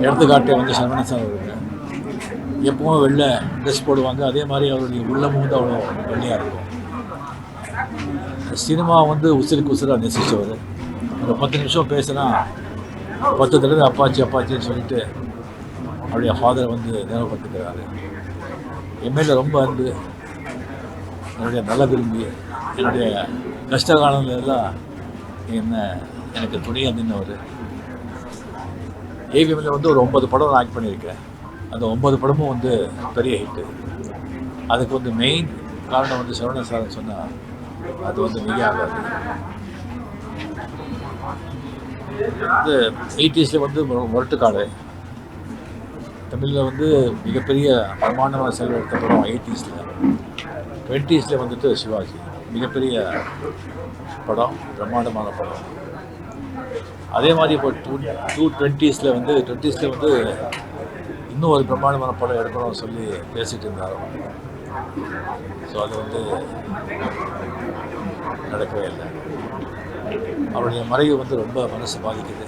எடுத்துக்காட்டு வந்து சரவண சார் அவருங்க எப்பவும் வெள்ளை ட்ரெஸ் போடுவாங்க. அதே மாதிரி அவருடைய உள்ளமும் வந்து அவ்வளோ வெள்ளையாக இருக்கும். சினிமா வந்து உசிருக்கு உசிராக நேசிச்சவர். ஒரு பத்து நிமிஷம் பேசினா பத்து தடவை அப்பாச்சி அப்பாச்சின்னு சொல்லிட்டு அவருடைய ஃபாதரை வந்து நினைவுபடுத்திக்கிறாரு. என் ரொம்ப அன்பு. என்னுடைய நல்ல விரும்பி என்னுடைய கஷ்ட காலங்கள் எல்லாம் என்ன எனக்கு துணையாக நின்றவர் ஏவிஎம்மில் வந்து ஒரு ஒன்பது படம் நான் ஆக்ட் பண்ணியிருக்கேன். அந்த ஒன்பது படமும் வந்து பெரிய ஹிட்டு அதுக்கு வந்து மெயின் காரணம் வந்து சரவண சார் சொன்னால் அது வந்து மிக ஆகாது. இது எயிட்டிஸில் வந்து முரட்டுக்காடு. தமிழில் வந்து மிகப்பெரிய பிரமாண்டமான செல்வம் எடுத்த படம் எயிட்டிஸில் டுவெண்ட்டீஸில் வந்துட்டு சிவாஜி. மிகப்பெரிய படம் பிரம்மாண்டமான படம். அதே மாதிரி இப்போ டூ டூ டுவெண்ட்டீஸில் வந்து டுவெண்ட்டீஸில் வந்து இன்னும் ஒரு பிரம்மாண்டமான படம் எடுக்கணும்னு சொல்லி பேசிகிட்டு இருந்தாரோ. ஸோ அது வந்து நடக்கவே இல்லை. அவருடைய மறைவு வந்து ரொம்ப மனசு பாதிக்குது.